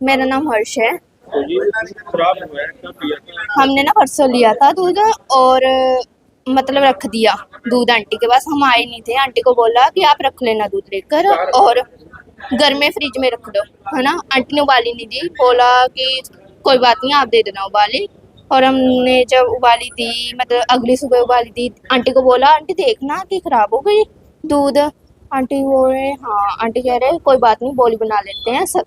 मेरा नाम हर्ष है। हमने ना परसों लिया था दूध और मतलब रख दिया दूध आंटी के पास। हम आए नहीं थे। आंटी को बोला कि आप रख लेना दूध लेकर और घर में फ्रिज में रख दो, है ना? आंटी ने उबाली नहीं दी। बोला कि कोई बात नहीं, आप दे देना उबाली। और हमने जब उबाली दी मतलब अगली सुबह उबाली दी, आंटी को बोला, आंटी देखना कि खराब हो गई दूध। आंटी बोल रहे हाँ। आंटी कह रहे, कोई बात नहीं, बोली बना लेते हैं सब।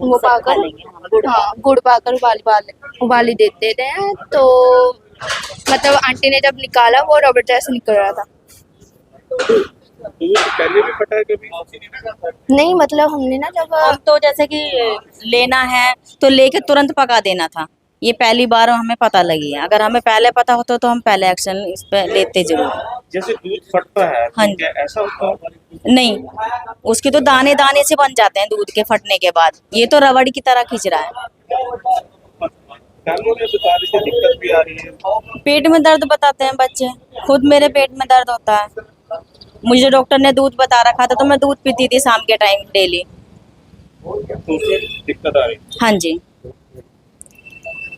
वो पाकर हाँ गुड़ पाकर उबाली उबाली देते थे तो मतलब आंटी ने जब निकाला वो रबड़ जैसे निकल रहा था। पहले भी फटा है कभी? नहीं मतलब हमने ना जब तो जैसे कि लेना है तो लेके तुरंत पका देना था। ये पहली बार हमें पता लगी है। अगर हमें पहले पता होता तो हम पहले एक्शन इस पे लेते ज़रूर। जैसे दूध फटता है तो हाँ जी। ऐसा होता है? नहीं उसके तो दाने दाने से बन जाते हैं दूध के फटने के बाद। ये तो रबड़ की तरह खींच रहा है। रही है। पेट में दर्द बताते हैं बच्चे। खुद मेरे पेट में दर्द होता है। मुझे डॉक्टर ने दूध बता रखा था तो मैं दूध पीती थी शाम के टाइम डेली। तो दिक्कत आ रही हाँ? जी।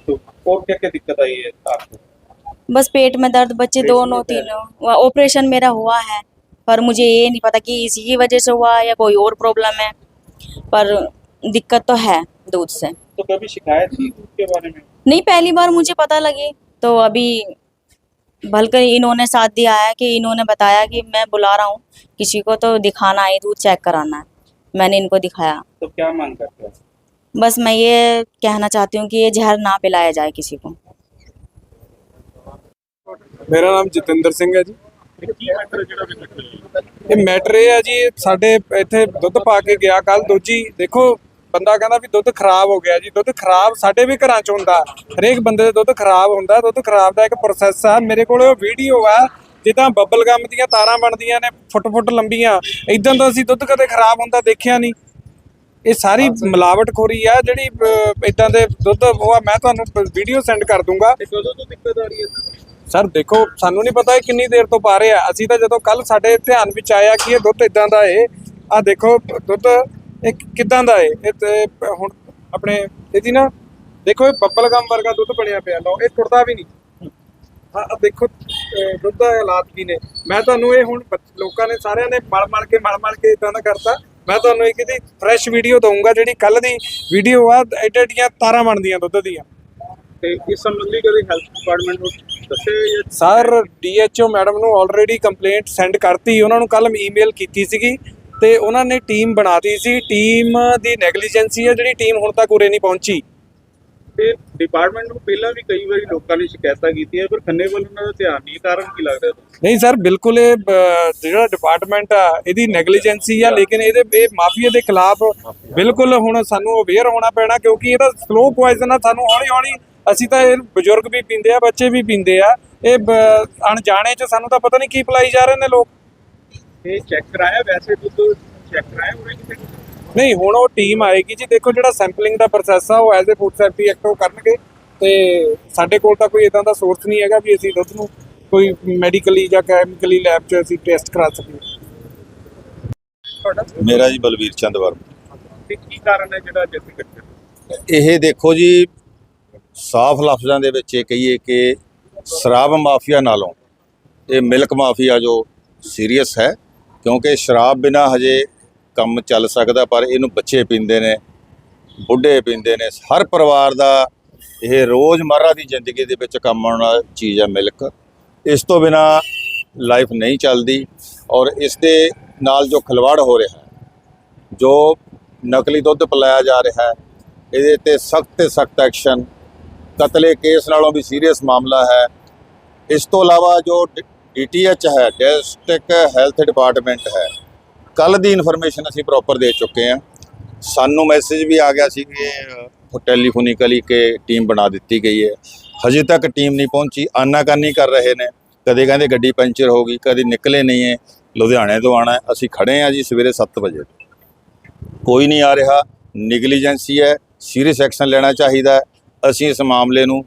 तो और क्या क्या दिक्कत आई है? आपको बस पेट में दर्द बच्चे दोनों तीनों। ऑपरेशन मेरा हुआ है पर मुझे ये नहीं पता कि इसी की वजह से हुआ है या कोई और प्रॉब्लम है पर दिक्कत तो है दूध से। तो कभी शिकायत की दूध के बारे में? नहीं पहली बार मुझे पता लगी तो अभी बल्कि इन्होंने साथ दिया है कि इन्होंने बताया कि मैं बुला रहा हूँ किसी को तो दिखाना है दूध चेक कराना है। मैंने इनको दिखाया। तो क्या मांग करते हैं? बस मैं ये कहना चाहती हूँ कि ये जहर ना पिलाया जाए किसी को। ਮੇਰਾ ਨਾਮ ਜਤਿੰਦਰ ਸਿੰਘ ਹੈ ਜੀ। ਇਹ ਮੈਟਰ ਇਹ ਹੈ ਜੀ ਸਾਡੇ ਇੱਥੇ ਦੁੱਧ ਪਾ ਕੇ ਗਿਆ ਕੱਲ ਦੋਜੀ। ਦੇਖੋ ਬੰਦਾ ਕਹਿੰਦਾ ਵੀ ਦੁੱਧ ਖਰਾਬ ਹੋ ਗਿਆ ਜੀ। ਦੁੱਧ ਖਰਾਬ ਸਾਡੇ ਵੀ ਘਰਾਂ 'ਚ ਹੁੰਦਾ। ਹਰੇਕ ਬੰਦੇ ਦੇ ਦੁੱਧ ਖਰਾਬ ਹੁੰਦਾ। ਦੁੱਧ ਖਰਾਬ ਦਾ ਇੱਕ ਪ੍ਰੋਸੈਸ ਆ। ਮੇਰੇ ਕੋਲ ਉਹ ਵੀਡੀਓ ਆ ਜਿੱਦਾਂ ਬੱਬਲ ਗਮ ਦੀਆਂ ਤਾਰਾਂ ਬਣਦੀਆਂ ਨੇ ਫੁੱਟ ਫੁੱਟ ਲੰਬੀਆਂ। ਇਦਾਂ ਦਾ ਅਸੀਂ ਦੁੱਧ ਕਦੇ ਖਰਾਬ ਹੁੰਦਾ ਦੇਖਿਆ ਨਹੀਂ। ਇਹ ਸਾਰੀ ਮਿਲਾਵਟਖੋਰੀ ਆ ਜਿਹੜੀ ਇਦਾਂ ਦੇ ਦੁੱਧ ਉਹ ਮੈਂ ਤੁਹਾਨੂੰ ਵੀਡੀਓ ਸੈਂਡ ਕਰ ਦੂੰਗਾ। ਸਰ, ਦੇਖੋ, ਸਾਨੂੰ ਨਹੀਂ ਪਤਾ ਇਹ ਕਿੰਨੀ ਦੇਰ ਤੋਂ ਪਾ ਰਹੇ। ਆ ਅਸੀਂ ਤਾਂ ਜਦੋਂ ਕੱਲ ਸਾਡੇ ਧਿਆਨ ਵਿੱਚ ਆਇਆ ਕਿ ਇਹ ਦੁੱਧ ਇਦਾਂ ਦਾ ਏ ਆ ਦੇਖੋ, ਦੁੱਧ ਇਹ ਕਿਦਾਂ ਦਾ ਏ? ਇਹ ਤੇ ਹੁਣ ਆਪਣੇ, ਇਹਦੀ ਨਾ, ਦੇਖੋ, ਇਹ ਬੱਬਲ ਗਮ ਵਰਗਾ ਦੁੱਧ ਬਣਿਆ ਪਿਆ। ਲਓ, ਇਹ ਟੁੱਟਦਾ ਵੀ ਨਹੀਂ। ਹਾਂ, ਆਹ ਦੇਖੋ ਦੁੱਧ ਦਾ ਹਾਲਾਤ ਕੀ ਨੇ? ਮੈਂ ਤੁਹਾਨੂੰ ਇਹ ਹੁਣ ਲੋਕਾਂ ਨੇ ਸਾਰਿਆਂ ਨੇ ਮਲ ਮਲ ਕੇ ਮਲ ਮਲ ਕੇ ਇਦਾਂ ਦਾ ਕਰਤਾ। ਮੈਂ ਤੁਹਾਨੂੰ ਇੱਕ ਇਹਦੀ ਫਰੈਸ਼ ਵੀਡੀਓ ਦਊਂਗਾ, ਜਿਹੜੀ ਕੱਲ ਦੀ ਵੀਡੀਓ ਆ ਐਡੀਆਂ ਤਾਰਾਂ ਬਣਦੀਆਂ ਦੁੱਧ ਦੀਆਂ। ਤੇ ਇਸ ਸੰਬੰਧੀ ਕਦੇ ਹੈਲਥ ਡਿਪਾਰਟਮੈਂਟ ਨੂੰ ਦੱਸਿਆ ਜਾਂ ਸਰ ਡੀਐਚਓ ਮੈਡਮ ਨੂੰ ਆਲਰੇਡੀ ਕੰਪਲੇਂਟ ਸੈਂਡ ਕਰਤੀ। ਉਹਨਾਂ ਨੂੰ ਕੱਲ ਈਮੇਲ ਕੀਤੀ ਸੀਗੀ ਤੇ ਉਹਨਾਂ ਨੇ ਟੀਮ ਬਣਾਤੀ ਸੀ। ਟੀਮ ਦੀ ਨੈਗਲੀਜੈਂਸੀ ਹੈ ਜਿਹੜੀ ਟੀਮ ਹੁਣ ਤੱਕ ਉਰੇ ਨਹੀਂ ਪਹੁੰਚੀ। ਤੇ ਡਿਪਾਰਟਮੈਂਟ ਨੂੰ ਪਹਿਲਾਂ ਵੀ ਕਈ ਵਾਰੀ ਲੋਕਾਂ ਨੇ ਸ਼ਿਕਾਇਤਾਂ ਕੀਤੀਆਂ ਪਰ ਖੰਨੇ ਵੱਲ ਉਹਨਾਂ ਦਾ ਧਿਆਨ ਨਹੀਂ। ਕਾਰਨ ਕੀ ਲੱਗਦਾ? ਨਹੀਂ ਸਰ ਬਿਲਕੁਲ ਇਹ ਜਿਹੜਾ ਡਿਪਾਰਟਮੈਂਟ ਆ ਇਹਦੀ ਨੈਗਲੀਜੈਂਸੀ ਆ ਲੇਕਿਨ ਇਹਦੇ ਇਹ ਮਾਫੀਆ ਦੇ ਖਿਲਾਫ ਬਿਲਕੁਲ ਹੁਣ ਸਾਨੂੰ ਅਵੇਅਰ ਹੋਣਾ ਪੈਣਾ ਕਿਉਂਕਿ ਇਹਦਾ ਸਲੋ ਪੋਇਜ਼ਨ ਆ। ਸਾਨੂੰ ਹੌਲੀ ਹੌਲੀ ਅਸੀਂ ਤਾਂ ਇਹ ਬਜ਼ੁਰਗ ਵੀ ਪੀਂਦੇ ਆ ਬੱਚੇ ਵੀ ਪੀਂਦੇ ਆ। ਇਹ ਅਣਜਾਣੇ ਚ ਸਾਨੂੰ ਤਾਂ ਪਤਾ ਨਹੀਂ ਕੀ ਪਿਲਾਈ ਜਾ ਰਹੇ ਨੇ ਲੋਕ। ਇਹ ਚੈੱਕ ਕਰਾਇਆ ਵੈਸੇ ਦੁੱਧ ਚੈੱਕ ਕਰਾਇਆ ਹੋਵੇ ਕਿਤੇ ਨਹੀਂ? ਹੁਣ ਉਹ ਟੀਮ ਆਏਗੀ ਜੀ। ਦੇਖੋ ਜਿਹੜਾ ਸੈਂਪਲਿੰਗ ਦਾ ਪ੍ਰੋਸੈਸ ਆ ਉਹ ਐਜ਼ ਅ ਫੂਡ ਸੇਫਟੀ ਐਕਟ ਉਹ ਕਰਨਗੇ। ਤੇ ਸਾਡੇ ਕੋਲ ਤਾਂ ਕੋਈ ਇਦਾਂ ਦਾ ਸੋਰਸ ਨਹੀਂ ਹੈਗਾ ਵੀ ਅਸੀਂ ਦੁੱਧ ਨੂੰ ਕੋਈ ਮੈਡੀਕਲੀ ਜਾਂ ਕੈਮੀਕਲੀ ਲੈਬ 'ਚ ਅਸੀਂ ਟੈਸਟ ਕਰਾ ਸਕੀਏ। ਤੁਹਾਡਾ? ਮੇਰਾ ਜੀ ਬਲਵੀਰ ਚੰਦ ਵਰਮਾ। ਤੇ ਕੀ ਕਾਰਨ ਹੈ ਜਿਹੜਾ ਜੈਸੇ ਕੱਟਿਆ? ਇਹ ਦੇਖੋ ਜੀ ਸਾਫ਼ ਲਫ਼ਜ਼ਾਂ ਦੇ ਵਿੱਚ ਇਹ ਕਹੀਏ ਕਿ ਸ਼ਰਾਬ ਮਾਫੀਆ ਨਾਲੋਂ ਇਹ ਮਿਲਕ ਮਾਫੀਆ ਜੋ ਸੀਰੀਅਸ ਹੈ, ਕਿਉਂਕਿ ਸ਼ਰਾਬ ਬਿਨਾ ਹਜੇ ਕੰਮ ਚੱਲ ਸਕਦਾ, ਪਰ ਇਹਨੂੰ ਬੱਚੇ ਪੀਂਦੇ ਨੇ, ਬੁੱਢੇ ਪੀਂਦੇ ਨੇ, ਹਰ ਪਰਿਵਾਰ ਦਾ ਇਹ ਰੋਜ਼ਮਰਰਾ ਦੀ ਜ਼ਿੰਦਗੀ ਦੇ ਵਿੱਚ ਕੰਮ ਆਉਣ ਵਾਲੀ ਚੀਜ਼ ਹੈ ਮਿਲਕ। ਇਸ ਤੋਂ ਬਿਨਾ ਲਾਈਫ ਨਹੀਂ ਚੱਲਦੀ ਔਰ ਇਸ ਦੇ ਨਾਲ ਜੋ ਖਿਲਵਾੜ ਹੋ ਰਿਹਾ ਜੋ ਨਕਲੀ ਦੁੱਧ ਪਿਲਾਇਆ ਜਾ ਰਿਹਾ ਹੈ, ਇਹਦੇ ਤੇ ਸਖਤ ਤੇ ਸਖਤ ਐਕਸ਼ਨ ਕਤਲੇ ਕੇਸ ਨਾਲੋਂ ਵੀ ਸੀਰੀਅਸ ਮਾਮਲਾ ਹੈ। ਇਸ ਤੋਂ ਇਲਾਵਾ ਜੋ ਡੀਟੀਐਚ ਹੈ ਡਿਸਟ੍ਰਿਕਟ ਹੈਲਥ ਡਿਪਾਰਟਮੈਂਟ ਹੈ ਕੱਲ ਦੀ ਇਨਫੋਰਮੇਸ਼ਨ ਅਸੀਂ ਪ੍ਰੋਪਰ ਦੇ ਚੁੱਕੇ ਹਾਂ। ਸਾਨੂੰ ਮੈਸੇਜ ਵੀ ਆ ਗਿਆ ਸੀ ਕਿ ਟੈਲੀਫੋਨਿਕਲੀ ਕਿ ਟੀਮ ਬਣਾ ਦਿੱਤੀ ਗਈ ਹੈ। ਹਜੇ ਤੱਕ ਟੀਮ ਨਹੀਂ ਪਹੁੰਚੀ, ਆਨਾਕਾਨੀ ਕਰ ਰਹੇ ਨੇ। ਕਦੇ ਕਹਿੰਦੇ ਗੱਡੀ ਪੰਚਰ ਹੋ ਗਈ, ਕਦੇ ਨਿਕਲੇ ਨਹੀਂ ਹੈ। ਲੁਧਿਆਣੇ ਤੋਂ ਆਣਾ ਅਸੀਂ ਖੜੇ ਹਾਂ ਜੀ ਸਵੇਰੇ 7 ਵਜੇ। ਕੋਈ ਨਹੀਂ ਆ ਰਿਹਾ ਨਿਗਲੀਜੈਂਸੀ ਹੈ ਸੀਰੀਅਸ ਐਕਸ਼ਨ ਲੈਣਾ ਚਾਹੀਦਾ ਅਸੀਂ ਇਸ ਮਾਮਲੇ ਨੂੰ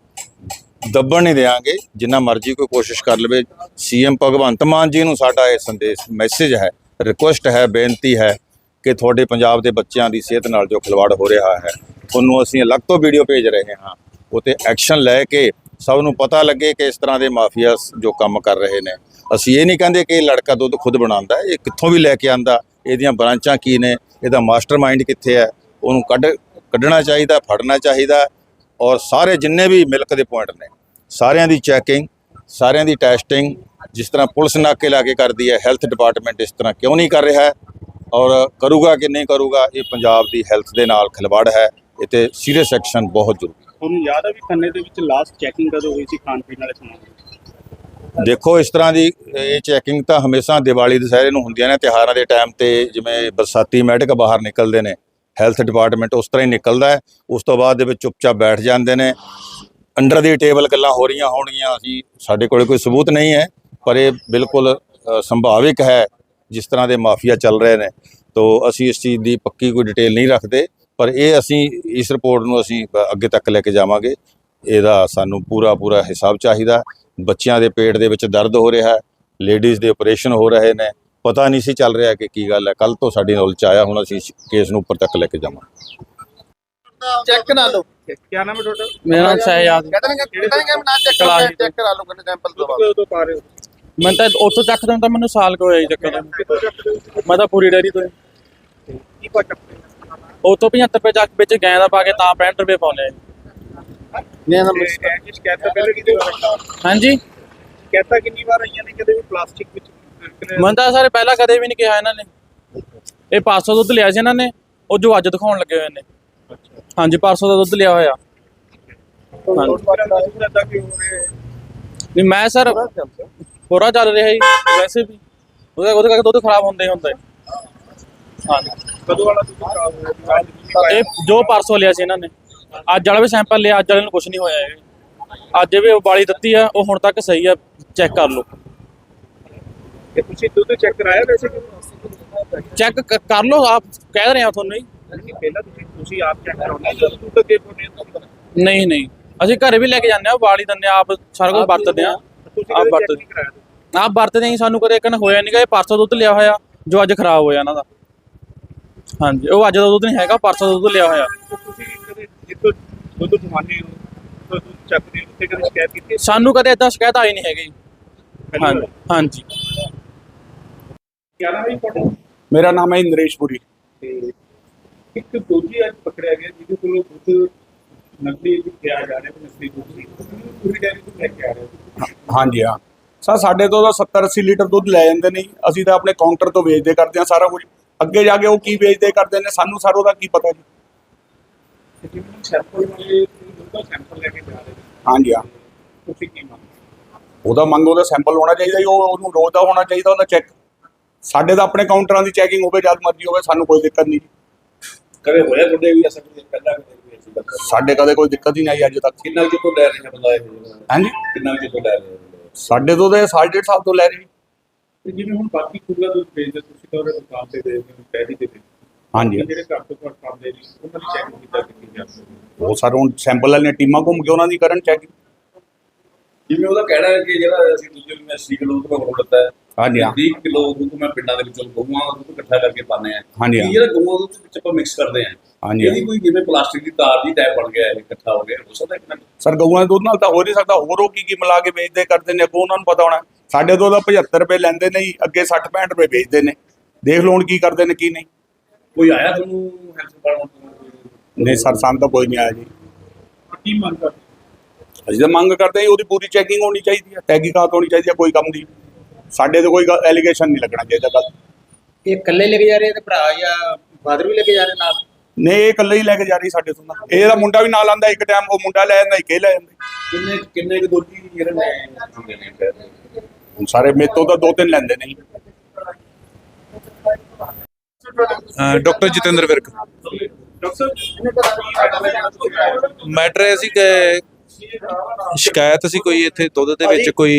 ਦੱਬਣ ਨਹੀਂ ਦੇਵਾਂਗੇ ਜਿੰਨਾ ਮਰਜ਼ੀ ਕੋਈ ਕੋਸ਼ਿਸ਼ ਕਰ ਲਵੇ, ਸੀਐਮ ਭਗਵੰਤ ਮਾਨ ਜੀ ਨੂੰ ਸਾਡਾ ਇਹ ਸੰਦੇਸ਼ ਮੈਸੇਜ ਹੈ ਰਿਕੁਐਸਟ ਹੈ, ਬੇਨਤੀ ਹੈ ਕਿ ਤੁਹਾਡੇ ਪੰਜਾਬ ਦੇ ਬੱਚਿਆਂ ਦੀ ਸਿਹਤ ਨਾਲ ਜੋ ਖਿਲਵਾੜ ਹੋ ਰਿਹਾ ਹੈ, ਉਹਨੂੰ ਅਸੀਂ ਅਲੱਗ ਤੋਂ ਵੀਡੀਓ ਭੇਜ ਰਹੇ ਹਾਂ। ਉਤੇ ਐਕਸ਼ਨ ਲੈ ਕੇ ਸਭ ਨੂੰ ਪਤਾ ਲੱਗੇ ਕਿ ਇਸ ਤਰ੍ਹਾਂ ਦੇ ਮਾਫੀਆ ਜੋ ਕੰਮ ਕਰ ਰਹੇ ਨੇ। ਅਸੀਂ ਇਹ ਨਹੀਂ ਕਹਿੰਦੇ ਕਿ ਇਹ ਲੜਕਾ ਦੁੱਧ ਖੁਦ ਬਣਾਉਂਦਾ ਇਹ ਕਿੱਥੋਂ ਵੀ ਲੈ ਕੇ ਆਂਦਾ ਇਹਦੀਆਂ ਬ੍ਰਾਂਚਾਂ ਕੀ ਨੇ, ਇਹਦਾ ਮਾਸਟਰਮਾਈਂਡ ਕਿੱਥੇ ਹੈ, ਉਹਨੂੰ ਕੱਢ, ਕੱਢਣਾ ਚਾਹੀਦਾ, ਫੜਨਾ ਚਾਹੀਦਾ ਔਰ ਸਾਰੇ ਜਿੰਨੇ ਵੀ ਮਿਲਕ ਦੇ ਪੁਆਇੰਟ ਨੇ ਸਾਰਿਆਂ ਦੀ ਚੈਕਿੰਗ ਸਾਰਿਆਂ ਦੀ ਟੈਸਟਿੰਗ ਜਿਸ ਤਰ੍ਹਾਂ ਪੁਲਿਸ ਨਾਕੇ ਲਾ ਕੇ ਕਰਦੀ ਹੈ ਹੈਲਥ ਡਿਪਾਰਟਮੈਂਟ ਇਸ ਤਰ੍ਹਾਂ ਕਿਉਂ ਨਹੀਂ ਕਰ ਰਿਹਾ ਔਰ ਕਰੂਗਾ ਕਿ ਨਹੀਂ ਕਰੂਗਾ ਇਹ ਪੰਜਾਬ ਦੀ ਹੈਲਥ ਦੇ ਨਾਲ ਖਿਲਵਾੜ ਹੈ ਇਹ ਤੇ ਸੀਰੀਅਸ ਐਕਸ਼ਨ ਬਹੁਤ ਜ਼ਰੂਰੀ ਤੁਹਾਨੂੰ ਯਾਦ ਹੈ ਵੀ ਖੰਨੇ ਦੇ ਵਿੱਚ ਲਾਸਟ ਚੈਕਿੰਗ ਕਦੋਂ ਹੋਈ ਸੀ ਖਾਣ ਪੀਣ ਵਾਲੇ ਸਮਾਨ ਦੀ ਦੇਖੋ ਇਸ ਤਰ੍ਹਾਂ ਦੀ ਇਹ ਚੈਕਿੰਗ ਤਾਂ ਹਮੇਸ਼ਾ ਦੀਵਾਲੀ ਦੁਸਹਿਰੇ ਨੂੰ ਹੁੰਦੀਆਂ ਨੇ ਤਿਉਹਾਰਾਂ ਦੇ ਟਾਈਮ ਤੇ ਜਿਵੇਂ ਬਰਸਾਤੀ ਮੈਡੀਕ ਬਾਹਰ ਨਿਕਲਦੇ ਨੇ ਹੈਲਥ ਡਿਪਾਰਟਮੈਂਟ ਉਸ ਤਰ੍ਹਾਂ ਹੀ ਨਿਕਲਦਾ ਹੈ। ਉਸ ਤੋਂ ਬਾਅਦ ਦੇ ਵਿੱਚ ਚੁੱਪਚਾਪ ਬੈਠ ਜਾਂਦੇ ਨੇ। ਅੰਡਰ ਦੀ ਟੇਬਲ ਗੱਲਾਂ ਹੋ ਰਹੀਆਂ ਹੋਣਗੀਆਂ। ਅਸੀਂ, ਸਾਡੇ ਕੋਲ ਕੋਈ ਸਬੂਤ ਨਹੀਂ ਹੈ, ਪਰ ਇਹ ਬਿਲਕੁਲ ਸੰਭਾਵਿਕ ਹੈ, ਜਿਸ ਤਰ੍ਹਾਂ ਦੇ ਮਾਫੀਆ ਚੱਲ ਰਹੇ ਨੇ। ਤੋਂ ਅਸੀਂ ਇਸ ਚੀਜ਼ ਦੀ ਪੱਕੀ ਕੋਈ ਡਿਟੇਲ ਨਹੀਂ ਰੱਖਦੇ, ਪਰ ਇਹ ਅਸੀਂ, ਇਸ ਰਿਪੋਰਟ ਨੂੰ ਅਸੀਂ ਅੱਗੇ ਤੱਕ ਲੈ ਕੇ ਜਾਵਾਂਗੇ। ਇਹਦਾ ਸਾਨੂੰ ਪੂਰਾ ਪੂਰਾ ਹਿਸਾਬ ਚਾਹੀਦਾ। ਬੱਚਿਆਂ ਦੇ ਪੇਟ ਦੇ ਵਿੱਚ ਦਰਦ ਹੋ ਰਿਹਾ ਹੈ, ਲੇਡੀਜ਼ ਦੇ ਆਪਰੇਸ਼ਨ ਹੋ ਰਹੇ ਨੇ। ਪਤਾ ਨਹੀਂ ਸੀ ਚੱਲ ਰਿਹਾ ਕਿ ਕੀ ਗੱਲ ਹੈ। ਕੱਲ ਤੋਂ ਸਾਡੀ ਨੌਲੇਜ 'ਚ ਆਇਆ ਹੁਣ ਅਸੀਂ ਕੇਸ ਨੂੰ ਉੱਪਰ ਤੱਕ ਲੈ ਕੇ ਜਾਵਾਂਗੇ ਚੈੱਕ ਕਰਾ ਲਓ। ਕੀ ਨਾਮ ਹੈ ਤੁਹਾਡਾ? ਮੇਰਾ ਨਾਮ ਸਹਿਜਾਦ ਕਹਿੰਦੇ ਨੇ ਕਹਿੰਦੇ ਨੇ ਚੈੱਕ ਕਰਾ ਕਲਾਸ ਚੈੱਕ ਕਰਾ ਲਓ ਕਹਿੰਦੇ ਸੈਂਪਲ ਤੋਂ ਮੈਂ ਤਾਂ ਉੱਥੋਂ ਚੱਕਦਾ ਤਾਂ ਮੈਨੂੰ ਸਾਲ ਕੁ ਹੋਇਆ ਜੀ ਹੋ? ਮੈਂ ਤਾਂ ਪੂਰੀ ਡੈਰੀ ਤੋਂ। ਕੀ ਪਾ ਚੱਕਦੇ ਹੋ? ਉੱਥੋਂ 75 ਰੁਪਏ ਚੱਕ ਵਿੱਚ ਗੈਂ ਦਾ ਪਾ ਕੇ ਤਾਂ 65 ਰੁਪਏ ਜੀ। ਨੇ ਨਾ ਸ਼ਿਕਾਇਤਾਂ ਪਹਿਲੇ ਕਿਤੇ ਹਾਂਜੀ? ਸ਼ਿਕਾਇਤਾਂ ਕਿੰਨੀ ਵਾਰ ਆਈਆਂ ਨੇ ਕਦੇ ਵੀ ਪਲਾਸਟਿਕ ਵਿੱਚ? ਮੈਂ ਤਾਂ ਸਾਰੇ ਪਹਿਲਾਂ ਕਦੇ ਵੀ ਨਹੀਂ ਕਿਹਾ ਇਹਨਾਂ ਨੇ। ਇਹ 500 ਦੁੱਧ ਲਿਆ ਸੀ ਇਹਨਾਂ ਨੇ, ਉਹ ਜੋ ਅੱਜ ਦਿਖਾਉਣ ਲੱਗੇ ਹੋਏ ਨੇ। ਹਾਂਜੀ 500 ਦਾ ਦੁੱਧ ਲਿਆ ਹੋਇਆ। ਨਹੀਂ ਮੈਂ ਸਰ, ਹੋਰਾ ਚੱਲ ਰਿਹਾ ਜੀ, ਵੈਸੇ ਵੀ। ਉਹਦੇ ਉਹਦੇ ਕਰਕੇ ਦੁੱਧ ਖਰਾਬ ਹੁੰਦੇ ਹੁੰਦੇ। ਹਾਂਜੀ। ਕਦੋਂ ਵਾਲਾ ਦੁੱਧ ਖਰਾਬ ਹੋਇਆ ਇਹ ਜੋ ਪਰਸੋਂ ਲਿਆ ਸੀ ਇਹਨਾਂ ਨੇ। ਅੱਜ ਵਾਲਾ ਵੀ ਸੈਂਪਲ ਲਿਆ, ਅੱਜ ਵਾਲੇ ਨੂੰ ਕੁਝ ਨਹੀਂ ਹੋਇਆ ਇਹ। ਅੱਜ ਵੀ ਉਬਾਲੀ ਦਿੱਤੀ ਆ, ਉਹ ਹੁਣ ਤੱਕ ਸਹੀ ਆ ਚੈੱਕ ਕਰ ਲਓ। ਇਹ ਤੁਸੀਂ ਦੁੱਧ ਚੈੱਕ ਕਰਾਇਆ ਵੈਸੇ? ਕਿ ਚੈੱਕ ਕਰ ਲਓ ਆਪ ਕਹਿ ਰਹੇ ਆ ਤੁਹਾਨੂੰ ਨਹੀਂ ਪਹਿਲਾਂ ਤੁਸੀਂ ਤੁਸੀਂ ਆਪ ਚੈੱਕ ਕਰਾਉਣਾ ਜਦੋਂ ਦੁੱਧ ਅੱਗੇ ਪਾਉਣੇ ਨਹੀਂ ਨਹੀਂ। ਅਸੀਂ ਘਰੇ ਵੀ ਲੈ ਕੇ ਜਾਂਦੇ ਆ ਦਿੰਦੇ ਆ ਆਪ ਸਾਰਾ ਕੁਝ ਵਰਤਦੇ ਆ ਆਪ ਕਦੇ ਵਰਤ check ਨਹੀਂ ਕਰਾਇਆ ਆਪ ਵਰਤਦੇ ਨਹੀਂ ਸਾਨੂੰ ਕਦੇ ਇੱਕ ਹੋਇਆ ਨਹੀਂਗਾ ਇਹ ਪਰਸੋਂ ਦੁੱਧ ਲਿਆ ਹੋਇਆ ਜੋ ਅੱਜ ਖਰਾਬ ਹੋਇਆ ਇਹਨਾਂ ਦਾ। ਹਾਂਜੀ ਉਹ ਅੱਜ ਦਾ ਦੁੱਧ ਨਹੀਂ ਹੈਗਾ ਪਰਸੋਂ ਦਾ ਦੁੱਧ ਲਿਆ ਹੋਇਆ। ਤਾਂ ਤੁਸੀਂ ਕਦੇ ਜਿੱਥੋਂ ਦੁੱਧ ਪਵਾਉਂਦੇ ਹੋ ਤਾਂ ਦੁੱਧ ਚੱਕਦੇ ਹੋ ਉੱਥੇ ਕਦੇ ਸ਼ਿਕਾਇਤ ਕੀਤੀ? ਸਾਨੂੰ ਕਦੇ ਏਦਾਂ ਸ਼ਿਕਾਇਤ ਆਈ ਨਹੀਂ ਹੈਗੀ। ਹਾਂਜੀ ਹਾਂਜੀ। ਕਿਆ ਨਾਮ ਹੈ ਜੀ ਤੁਹਾਡਾ? ਮੇਰਾ ਨਾਮ ਹੈ ਇੰਦਰੇਸ਼ ਪੁਰੀ। ਤੇ ਇੱਕ ਦੋਜੀ ਅੱਜ ਪਕੜਿਆ ਗਿਆ ਜਿਹਦੇ ਕੋਲੋਂ ਦੁੱਧ ਨਕਲੀ ਕਿਹਾ ਜਾ ਰਿਹਾ ਵੀ ਨਕਲੀ ਦੁੱਧ ਸੀ। ਪੂਰੀ ਡੈਰੀ ਤੋਂ ਲੈ ਕੇ ਆ ਰਹੇ ਹੋ? ਹਾਂਜੀ ਹਾਂ। ਸਰ ਸਾਡੇ ਤੋਂ ਤਾਂ 70 80 ਲੀਟਰ ਦੁੱਧ ਲੈ ਜਾਂਦੇ ਨੇ। ਅਸੀਂ ਤਾਂ ਆਪਣੇ ਕਾਊਂਟਰ ਤੋਂ ਵੇਚਦੇ ਕਰਦੇ ਹਾਂ ਸਾਰਾ ਕੁਝ। ਅੱਗੇ ਜਾ ਕੇ ਉਹ ਕੀ ਵੇਚਦੇ ਕਰਦੇ ਨੇ ਸਾਨੂੰ ਸਾਰੋ ਦਾ ਕੀ ਪਤਾ ਜੀ। ਸੈਂਪਲ ਦੁੱਧ ਦਾ ਸੈਂਪਲ ਲੈ ਕੇ ਜਾ ਰਹੇ ਹੋ ਹਾਂਜੀ ਹਾਂ। ਤੁਸੀਂ ਕੀ ਮੰਗਦੇ ਉਹਦਾ ਮੰਗ ਉਹਦਾ ਸੈਂਪਲ ਹੋਣਾ ਚਾਹੀਦਾ ਜੀ ਉਹ ਉਹਨੂੰ ਰੋਜ਼ ਦਾ ਹੋਣਾ ਚਾਹੀਦਾ ਉਹਦਾ ਚੈੱਕ ਸਾਡੇ ਤਾਂ ਆਪਣੇ ਕਾਊਂਟਰਾਂ ਦੀ ਚੈਕਿੰਗ ਹੋਵੇ ਜਦ ਮਰਜ਼ੀ ਹੋਵੇ ਸਾਨੂੰ ਕੋਈ ਦਿੱਕਤ ਨਹੀਂ ਕਦੇ ਹੋਇਆ ਤੁਹਾਡੇ ਵੀ ਅਸਲ ਵਿੱਚ ਪਹਿਲਾਂ ਕਦੇ ਵੀ ਐਸੀ ਗੱਲ ਸਾਡੇ ਕਦੇ ਕੋਈ ਦਿੱਕਤ ਹੀ ਨਹੀਂ ਆਈ ਅੱਜ ਤੱਕ। ਕਿੰਨਾ ਕੁ ਤੋਂ ਲੈ ਰਹੇ ਹੋ ਬਤਾਏ ਹਾਂਜੀ। ਕਿੰਨਾ ਕੁ ਤੋਂ ਲੈ ਰਹੇ ਹੋ ਸਾਡੇ ਤੋਂ ਤਾਂ ਸਾਢੇ ਡੇਢ ਸਾਲ ਤੋਂ ਲੈ ਰਹੇ। ਤੇ ਜਿਵੇਂ ਹੁਣ ਬਾਕੀ ਖੁੱਲਾ ਦੁੱਧ ਵੇਚਦੇ ਤੁਸੀਂ ਤਾਂ ਉਹਦੇ ਦੁਕਾਨ ਤੇ ਦੇ ਦਿੰਦੇ ਹੋ ਡੈਰੀ ਤੇ ਦੇ ਦਿੰਦੇ ਹੋ। ਹਾਂਜੀ। ਜਿਹੜੇ ਘਰ ਤੋਂ ਘਰ ਖਾਂਦੇ ਨੇ ਉਹਨਾਂ ਦੀ ਕਿੱਦਾਂ ਕੀਤੀ ਜਾਂਦੀ ਹੈ? ਉਹ ਸਰ ਹੁਣ ਸੈਂਪਲ ਵਾਲੀਆਂ ਟੀਮਾਂ ਘੁੰਮ ਕੇ ਉਹਨਾਂ ਦੀ ਕਰਨ ਚੈਕਿੰਗ ਜਿਵੇਂ ਉਹਦਾ ਕਹਿਣਾ ਹੈ ਕਿ ਜਿਹੜਾ ਅਸੀਂ ਦੂਜੇ ਨੂੰ 80 ਕਿਲੋ ਦੁੱਧ ਕੋਲ ਦਿੱਤਾ ਹੈ। ਹਾਂਜੀ ਹਾਂ। 30 ਕਿਲੋ ਦੁੱਧ ਮੈਂ ਪਿੰਡਾਂ ਦੇ ਵਿੱਚੋਂ ਗਊਆਂ ਦਾ ਦੁੱਧ ਇਕੱਠਾ ਕਰਕੇ ਪਾਉਂਦੇ ਆ ਹਾਂਜੀ ਹਾਂ। ਇਹ ਜਿਹੜਾ ਗਊਆਂ ਦਾ ਦੁੱਧ ਵਿੱਚ ਆਪਾਂ ਮਿਕਸ ਕਰਦੇ ਆ ਹਾਂਜੀ ਇਹਦੀ ਕੋਈ ਜਿਵੇਂ ਪਲਾਸਟਿਕ ਦੀ ਤਾਰ ਦੀ ਟੈਪ ਬਣ ਗਿਆ ਇਹ ਇਕੱਠਾ ਹੋ ਗਿਆ ਹੋ ਸਕਦਾ ਕਿ ਨਾ ਸਰ ਗਊਆਂ ਦੇ ਦੁੱਧ ਨਾਲ ਤਾਂ ਹੋ ਨਹੀਂ ਸਕਦਾ ਹੋਰ ਉਹ ਕੀ ਕੀ ਮਿਲਾ ਕੇ ਵੇਚਦੇ ਕਰਦੇ ਨੇ ਅੱਗੋਂ ਉਹਨਾਂ ਨੂੰ ਪਤਾ ਹੋਣਾ। ਸਾਡੇ ਤੋਂ ਤਾਂ 75 ਰੁਪਏ ਲੈਂਦੇ ਨੇ ਜੀ ਅੱਗੇ 60 65 ਰੁਪਏ ਵੇਚਦੇ ਨੇ। ਦੇਖ ਲਓ ਹੁਣ ਕੀ ਕਰਦੇ ਨੇ ਕੀ ਨਹੀਂ। ਕੋਈ ਆਇਆ ਤੁਹਾਨੂੰ ਹੈਲਥ ਡਿਪਾਰਟਮੈਂਟ ਨਹੀਂ ਸਰ ਸਾਨੂੰ ਤਾਂ ਕੋਈ ਨਹੀਂ ਆਇਆ ਜੀ। ਕੀ ਮੰਗ ਕਰਦੇ? ਅਸੀਂ ਤਾਂ ਮੰਗ ਕਰਦੇ ਹਾਂ ਜੀ, ਉਹਦੀ ਪੂਰੀ ਚੈਕਿੰਗ ਹੋਣੀ ਚਾਹੀਦੀ ਹੈ ਤਹਿਕੀਕਾਤ ਹੋਣੀ ਚਾਹੀਦੀ ਹੈ ਕੋਈ ਕੰਮ ਦੀ ਸਾਡੇ ਤੇ ਕੋਈ ਐਲੀਗੇਸ਼ਨ ਨਹੀਂ ਲੱਗਣਾ ਚਾਹੀਦਾ ਗੱਲ ਇਹ ਇਕੱਲੇ ਲੈ ਕੇ ਜਾ ਰਹੇ ਤੇ ਭਰਾ ਜਾਂ ਫਾਦਰ ਵੀ ਲੈ ਕੇ ਜਾ ਰਹੇ ਨਾਲ? ਨਹੀਂ ਇਹ ਇਕੱਲੇ ਹੀ ਲੈ ਕੇ ਜਾ ਰਹੀ ਸਾਡੇ ਤੋਂ ਤਾਂ ਇਹਦਾ ਮੁੰਡਾ ਵੀ ਨਾਲ ਆਂਦਾ ਇੱਕ ਟਾਈਮ ਉਹ ਮੁੰਡਾ ਲੈ ਜਾਂਦਾ ਇੱਕ ਇਹ ਲੈ ਜਾਂਦਾ। ਕਿੰਨੇ ਕਿੰਨੇ ਕੁ ਦੋਜੀ ਜਿਹੜੇ ਨੇ ਹੁੰਦੇ ਨੇ? ਫਿਰ? ਹੁਣ ਸਾਰੇ ਮੇਰੇ ਤੋਂ ਤਾਂ ਦੋ ਤਿੰਨ ਲੈਂਦੇ ਨੇ doctor Jatinder Virk. Doctor matter ਇਹ ਸੀ ਕਿ ਸ਼ਿਕਾਇਤ ਸੀ ਕੋਈ ਇੱਥੇ ਦੁੱਧ ਦੇ ਵਿੱਚ ਕੋਈ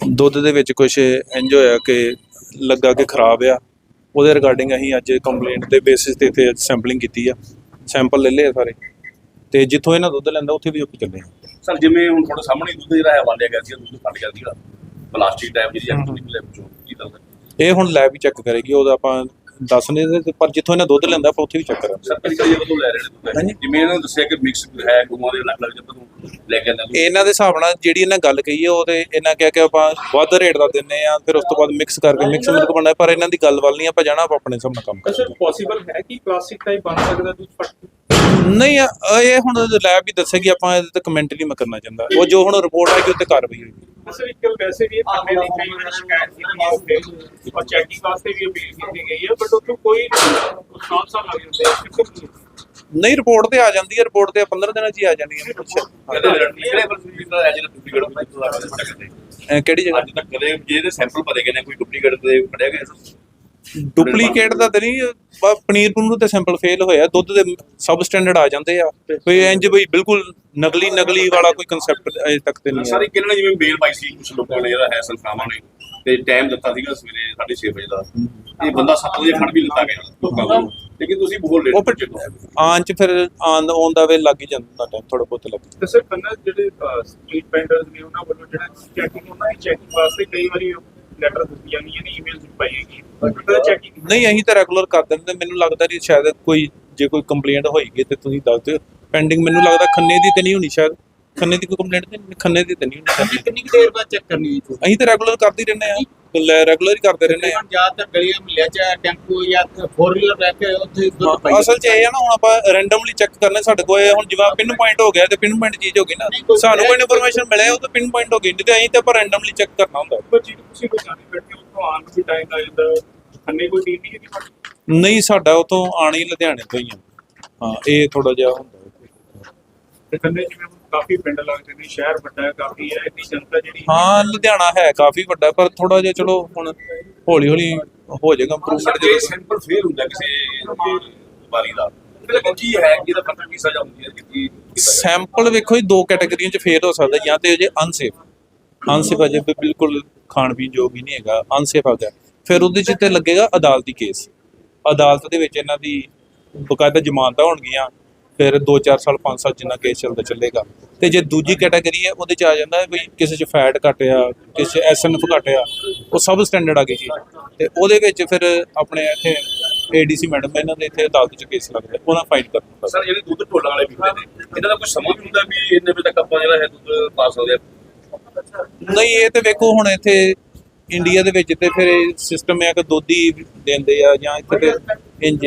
ਦੁੱਧ ਦੇ ਵਿੱਚ ਕੁਝ ਇੰਜ ਹੋਇਆ ਕਿ ਲੱਗਾ ਕਿ ਖਰਾਬ ਆ। ਉਹਦੇ ਰਿਗਾਰਡਿੰਗ ਅਸੀਂ ਅੱਜ ਕੰਪਲੇਂਟ ਦੇ ਬੇਸਿਸ ਤੇ ਇੱਥੇ ਸੈਂਪਲਿੰਗ ਕੀਤੀ ਆ। ਸੈਂਪਲ ਲੈ ਲਏ ਸਾਰੇ। ਤੇ ਜਿੱਥੋਂ ਇਹਨਾਂ ਦੁੱਧ ਲੈਂਦਾ ਉੱਥੇ ਵੀ ਉੱਥੇ ਚੱਲੇ ਆ। ਸਰ ਜਿਵੇਂ ਹੁਣ ਤੁਹਾਡੇ ਸਾਹਮਣੇ ਦੁੱਧ ਜਿਹੜਾ ਹੈ ਵਾਲਿਆ ਗਿਆ ਸੀ ਦੁੱਧ ਫਟ ਗਿਆ ਸੀਗਾ। ਪਲਾਸਟਿਕ ਟਾਈਪ ਜਿਹੜੀ ਐਕਟਿਵ ਲੈ ਵਿੱਚੋਂ ਕੀ ਦੱਸਦਾ ਇਹ ਹੁਣ ਲੈਬ ਹੀ ਚੈੱਕ ਕਰੇਗੀ ਉਹਦਾ ਆਪਾਂ ਦੱਸ ਨਹੀਂ ਸਕਦੇ ਪਰ ਜਿੱਥੋਂ ਇਹਨਾਂ ਦੁੱਧ ਲੈਂਦਾ ਆਪਾਂ ਉੱਥੇ ਵੀ ਚੈੱਕ ਕਰਾਂਗੇ ਸਰ ਕਈ ਕਈ ਤੋਂ ਲੈ ਰਹੇ ਨੇ ਜਿਵੇਂ ਇਹਨਾਂ ਨੂੰ ਦੱਸਿਆ ਕਿ ਮਿਕਸ ਹੈ ਗਊਆਂ ਦੇ ਅਲੱਗ ਅਲੱਗ ਜਦੋਂ ਲੈ ਕੇ ਆਉਂਦੇ ਇਹਨਾਂ ਦੇ ਹਿਸਾਬ ਨਾਲ ਜਿਹੜੀ ਇਹਨਾਂ ਗੱਲ ਕਹੀ ਹੈ ਉਹ ਤੇ ਇਹਨਾਂ ਕਿਹਾ ਕਿ ਆਪਾਂ ਵੱਧ ਰੇਟ ਦਾ ਦਿੰਨੇ ਆ ਫਿਰ ਉਸ ਤੋਂ ਬਾਅਦ ਮਿਕਸ ਕਰਕੇ ਮਿਕਸ ਮਿਲਕ ਬਣਾਇਆ ਪਰ ਇਹਨਾਂ ਦੀ ਗੱਲ ਵੱਲ ਨਹੀਂ ਆਪਾਂ ਜਾਣਾ ਆਪਾਂ ਆਪਣੇ ਹਿਸਾਬ ਨਾਲ ਕੰਮ ਸਰ ਕਰਾਂਗੇ ਪੋਸੀਬਲ ਹੈ ਕਿ ਪਲਾਸਟਿਕ ਦਾ ਹੀ ਬਣ ਸਕਦਾ ਦੁੱਧ ਫਟ ਨਹੀਂ ਇਹ ਹੁਣ ਲੈਬ ਵੀ ਦੱਸੇਗੀ ਆਪਾਂ ਇਹਦੇ ਤੇ ਕਮੈਂਟ ਨਹੀਂ ਮੈਂ ਕਰਨਾ ਚਾਹੁੰਦਾ। ਉਹ ਜੋ ਹੁਣ ਰਿਪੋਰਟ ਆਏਗੀ ਉੱਤੇ ਕਾਰਵਾਈ ਹੋਏਗੀ। ਸਰ ਇੱਕ ਵੈਸੇ ਵੀ ਇਹ ਪੰਨੇ ਦੀ ਕਈ ਵਾਰ ਸ਼ਿਕਾਇਤ ਕੀਤੀ ਹੈ ਔਰ ਚੈਕਿੰਗ ਵਾਸਤੇ ਵੀ ਅਪੀਲ ਕੀਤੀ ਗਈ ਹੈ ਬਟ ਉੱਥੋਂ ਕੋਈ ਸਾਫ਼ ਸਾਫ਼ ਲੱਗ ਜਾਂਦੇ ਨਹੀਂ। ਰਿਪੋਰਟ ਤੇ ਆ ਜਾਂਦੀ ਹੈ ਰਿਪੋਰਟ ਤੇ 15 ਦਿਨਾਂ 'ਚ ਹੀ ਆ ਜਾਂਦੀ ਹੈ। ਕੁਛ ਕਦੇ ਨਿਕਲੇ ਪਰ ਤੁਸੀਂ ਤਾਂ ਐਜੇ ਡੁਪਲੀਕੇਟ ਹੁੰਦਾ ਕਰਦੇ ਅ, ਕਿਹੜੀ ਜਗ੍ਹਾ? ਅੱਜ ਤੱਕ ਕਦੇ ਜਿਹਦੇ ਸੈਂਪਲ ਪਤੇ ਗਏ ਨੇ ਕੋਈ ਡੁਪਲੀਕੇਟ ਦੇ ਫੜਿਆ ਗਿਆ? ਡੁਪਲੀਕੇਟ ਦਾ ਤੇ ਨਹੀਂ ਬ- ਪਨੀਰ ਪਨੂਰ ਤੇ ਸੈਂਪਲ ਫੇਲ ਹੋਇਆ ਦੁੱਧ ਦੇ ਸਬ ਸਟੈਂਡਰਡ ਆ ਜਾਂਦੇ ਆ। ਕੋਈ ਇੰਜ ਬਈ ਬਿਲਕੁਲ ਨਕਲੀ ਨਕਲੀ ਵਾਲਾ ਕੋਈ ਕਨਸੈਪਟ ਅਜੇ ਤੱਕ ਤੇ ਨਹੀਂ ਸਾਰੇ ਹੈ ਕਿਹਨਾਂ ਨੇ ਜਿਵੇਂ ਮੇਲ ਪਾਈ ਸੀ ਕੁਝ ਲੋਕਾਂ ਨੇ ਜਿਹੜਾ ਹੈ ਸੰਸਥਾਵਾਂ ਨੇ ਤੇ ਟਾਈਮ ਦਿੱਤਾ ਸੀਗਾ ਸਵੇਰੇ 6:30 ਵਜੇ ਦਾ। ਇਹ ਬੰਦਾ 7 ਵਜੇ ਖੜ ਵੀ ਲਿੱਤਾ ਗਿਆ ਲੋਕਾਂ ਨੂੰ ਲੇਕਿਨ ਤੁਸੀਂ ਬਹੁਤ ਲੇਟ ਉਹ ਫਿਰ ਆਉਣ ਚ ਫਿਰ ਆਨ ਔਨ ਦਾ ਵੇ ਲੱਗ ਹੀ ਜਾਂਦਾ ਟਾਈਮ ਥੋੜਾ ਬਹੁਤ ਲੱਗ ਜਾਂਦਾ। ਤੇ ਸਰ ਪੰਨਾ ਜਿਹੜੇ ਸਟਰੀਟ ਵੈਂਡਰਸ ਨੇ ਉਹਨਾਂ ਵੱਲੋਂ ਜਿਹੜਾ ਚੈਕਿੰਗ ਉਹਨਾਂ ਦੀ ਚੈਕਿੰਗ ਵਾਸਤੇ ਕਈ ਵਾਰੀ ਲੈਟਰ ਦਿੱਤੀ ਜਾਂਦੀਆਂ ਨੇ ਈਮੇਲ ਪਾਈ ਹੈਗੀ ਬਟ ਉਹਦਾ ਚੈਕਿੰਗ ਨਹੀਂ ਅਸੀਂ ਤਾਂ ਰੈਗੂਲਰ ਕਰ ਦਿੰਦੇ ਮੈਨੂੰ ਲੱਗਦਾ ਨਹੀਂ ਸ਼ਾਇਦ ਕੋਈ ਜੇ ਕੋਈ ਕੰਪਲੇਂਟ ਹੋਏਗੀ ਤੇ ਤੁਸੀਂ ਦੱਸ ਦਿਓ। ਪੈਂਡਿੰਗ ਮੈਨੂੰ ਲੱਗਦਾ ਖੰਨੇ ਦੀ ਤੇ ਨਹੀਂ ਹੋਣੀ ਸ਼ਾਇਦ। ਖੰਨੇ ਦੀ ਕੋਈ ਕੰਪਲੇਂਟ ਤੇ ਨਹੀਂ ਖੰਨੇ ਦੀ ਤੇ ਨਹੀਂ ਹੋਣੀ। ਕਿੰਨੀ ਕੁ ਦੇਰ ਬਾਅਦ ਚੈੱਕ ਕਰਨੀ ਹੈ ਅਸੀਂ ਤਾਂ ਰੈਗੂਲਰ ਕਰਦੇ ਹੀ ਰਹਿੰਦੇ ਆ ਰੈਗੂਲਰ ਹੀ ਕਰਦੇ ਰਹਿੰਦੇ ਆ ਜ਼ਿਆਦਾਤਰ ਗਲੀਆਂ ਮਿਲਿਆ ਚ ਟੈਂਪੂ ਜਾਂ ਫੋਰ ਵੀਲਰ ਰਹਿ ਕੇ ਉੱਥੇ ਦੁੱਧ ਪਾਈ ਅਸਲ 'ਚ ਇਹ ਹੈ ਨਾ ਹੁਣ ਆਪਾਂ ਰੈਂਡਮਲੀ ਚੈੱਕ ਕਰਨਾ ਸਾਡੇ ਕੋਲ ਇਹ ਹੁਣ ਜਿਵੇਂ ਪਿਨ ਪੁਆਇੰਟ ਹੋ ਗਿਆ ਤੇ ਪਿਨ ਪੁਆਇੰਟ ਚੀਜ਼ ਹੋ ਗਈ ਨਾ। ਨਹੀਂ, ਕੋਈ ਸਾਨੂੰ ਕੋਈ ਇਨਫੋਰਮੇਸ਼ਨ ਮਿਲਿਆ ਉਹ ਤਾਂ ਪਿਨ ਪੁਆਇੰਟ ਹੋ ਗਈ। ਨਹੀਂ ਤੇ ਅਸੀਂ ਤਾਂ ਆਪਾਂ ਰੈਂਡਮਲੀ ਚੈੱਕ ਕਰਨਾ ਹੁੰਦਾ। ਪਰ ਜੀ ਤੁਸੀਂ ਕੋਈ ਜਾਣੇ ਬੈਠੇ ਹੋ ਉੱਥੋਂ ਆਉਣ ਨੂੰ ਵੀ ਟਾਈਮ ਲੱਗ ਜਾਂਦਾ ਖੰਨੇ ਕੋਈ ਟੀਮ ਨਹੀਂ ਹੈਗੀ ਤੁਹਾਡੀ? ਨਹੀਂ ਸਾਡਾ ਉਤੋਂ ਆਣੀ ਲੁਧਿਆਣੇ ਤੋਂ ਹੀ ਆ। ਹਾਂ ਇਹ ਥੋੜਾ ਜਿਹਾ ਹੁੰਦਾ। ਤੇ ਖੰਨੇ ਜਿਵੇਂ ਹੁਣ ਕਾਫੀ ਪਿੰਡ ਲੱਗਦੇ ਨੇ ਸ਼ਹਿਰ ਵੱਡਾ ਹੈ ਕਾਫੀ ਹੈ ਇੰਨੀ ਜਨਤਾ ਜਿਹੜੀ ਹਾਂ। ਲੁਧਿਆਣਾ ਹੈ ਕਾਫੀ ਵੱਡਾ ਪਰ ਥੋੜਾ ਜਿਹਾ ਚਲੋ ਹੁਣ ਹੌਲੀ ਹੌਲੀ ਹੋ ਜਾਏਗਾ ਇੰਪਰੂਵਮੈਂਟ ਜੇ ਸੈਂਪਲ ਫੇਲ ਹੁੰਦਾ ਕਿਸੇ ਵਾਰੀ ਦਾ। ਤੇ ਕੀ ਹੈ ਕਿ ਇਹਦਾ ਪਤਾ ਕੀ ਸਜ਼ਾ ਹੁੰਦੀ ਹੈ ਕਿ ਕੀ ਸੈਂਪਲ ਵੇਖੋ ਜੀ ਦੋ ਕੈਟਾਗਰੀਆਂ 'ਚ ਫੇਲ ਹੋ ਸਕਦਾ ਜਾਂ ਤੇ ਅਜੇ ਅਨਸੇਫ ਅਨਸੇਫ ਅਜੇ ਬਿਲਕੁਲ ਖਾਣ ਪੀਣ ਯੋਗ ਹੀ ਨਹੀਂ ਹੈਗਾ ਅਨਸੇਫ ਆ ਗਿਆ ਫਿਰ ਉਹਦੇ 'ਚ ਤੇ ਲੱਗੇਗਾ ਅਦਾਲਤੀ ਕੇਸ ਅਦਾਲਤ ਦੇ ਵਿੱਚ ਇਹਨਾਂ ਦੀ ਬਕਾਇਦਾ ਜ਼ਮਾਨਤਾਂ ਹੋਣਗੀਆਂ ਫਿਰ 2-4 ਸਾਲ 5 ਸਾਲ ਜਿੰਨਾ ਕੇਸ ਚੱਲਦਾ ਚੱਲੇਗਾ। ਤੇ ਜੇ ਦੂਜੀ ਕੈਟਾਗਰੀ ਹੈ ਉਹਦੇ 'ਚ ਆ ਜਾਂਦਾ ਹੈ ਵੀ ਕਿਸੇ 'ਚ ਫੈਟ ਘੱਟ ਆ ਕਿਸੇ 'ਚ ਐਸਐਨਐਫ ਘੱਟ ਆ ਉਹ ਸਭ ਸਟੈਂਡਰਡ ਆ ਗਈ ਜੀ। ਤੇ ਉਹਦੇ ਵਿੱਚ ਫਿਰ ਆਪਣੇ ਇੱਥੇ ਏਡੀਸੀ ਮੈਡਮ ਇਹਨਾਂ ਦੇ ਇੱਥੇ ਅਦਾਲਤ 'ਚ ਕੇਸ ਲੱਗਦਾ ਉਹਨਾਂ ਫਾਈਟ ਕਰਨਾ ਸਰ ਜਿਹੜੇ ਦੁੱਧ ਢੋਲਾਂ ਵਾਲੇ ਪੀਂਦੇ ਨੇ ਇਹਨਾਂ ਦਾ ਕੁਝ ਸਮਾਂ ਵੀ ਹੁੰਦਾ ਵੀ ਇੰਨੇ ਵਜੇ ਤੱਕ ਆਪਾਂ ਜਿਹੜਾ ਹੈ ਦੁੱਧ ਪਾ ਸਕਦੇ ਆ ਨਹੀਂ ਇਹ ਤੇ ਵੇਖੋ ਹੁਣ ਇੱਥੇ ਇੰਡੀਆ ਦੇ ਵਿੱਚ ਤੇ ਫਿਰ ਸਿਸਟਮ ਹੈ ਕਿ ਦੁੱਧ ਹੀ ਦਿੰਦੇ ਆ ਜਾਂ ਇੱਥੇ ਤੇ ਇੰਜ